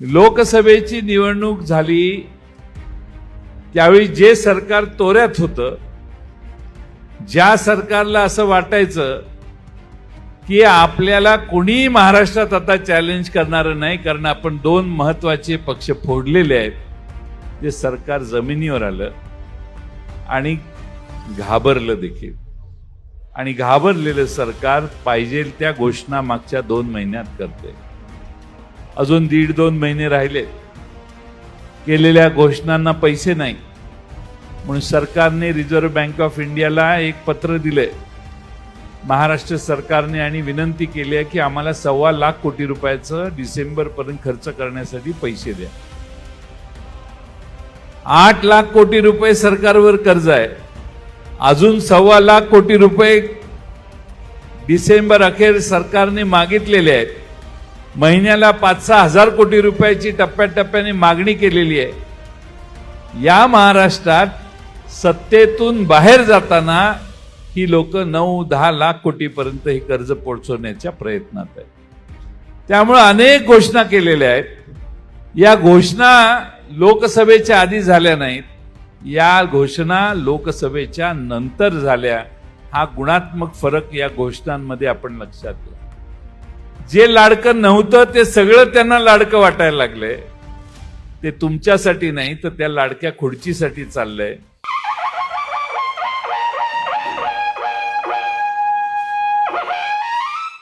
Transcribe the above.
लोकसभेची निवडणूक झाली त्यावेळी जे सरकार तोऱ्यात होतं ज्या सरकारला असं वाटायचं की आपल्याला कोणीही महाराष्ट्रात आता चॅलेंज करणारं नाही कारण आपण दोन महत्त्वाचे पक्ष फोडलेले आहेत ते सरकार जमिनीवर आलं आणि घाबरलं देखील. आणि घाबरलेलं सरकार पाहिजे त्या घोषणा मागच्या दोन महिन्यात करते अजून दीड दोन महिने राहिले. केलेल्या घोषणांना पैसे नाही. म्हणून सरकारने रिझर्व्ह बँक ऑफ इंडियाला एक पत्र दिलंय. महाराष्ट्र सरकारने आणि विनंती केली आहे की आम्हाला सव्वा लाख कोटी रुपयाचं डिसेंबरपर्यंत खर्च करण्यासाठी पैसे द्या. आठ लाख कोटी रुपये सरकारवर कर्ज आहे. अजून सव्वा लाख कोटी रुपये डिसेंबर अखेर सरकारने मागितलेले आहेत. महिन्याला पाच सहा हजार कोटी रुपयाची टप्प्याटप्प्याने मागणी केलेली आहे. या महाराष्ट्रात सत्तेतून बाहेर जाताना ही लोक नऊ दहा लाख कोटीपर्यंत हे कर्ज पोहोचवण्याच्या प्रयत्नात आहेत. त्यामुळं अनेक घोषणा केलेल्या आहेत. या घोषणा लोकसभेच्या आधी झाल्या नाहीत. या घोषणा लोकसभेच्या नंतर झाल्या. हा गुणात्मक फरक या घोषणांमध्ये आपण लक्षात घ्या. जे लाडकं नव्हतं ते सगळं त्यांना लाडकं वाटायला लागलंय ते तुमच्यासाठी नाही तर त्या लाडक्या खुर्चीसाठी चाललंय.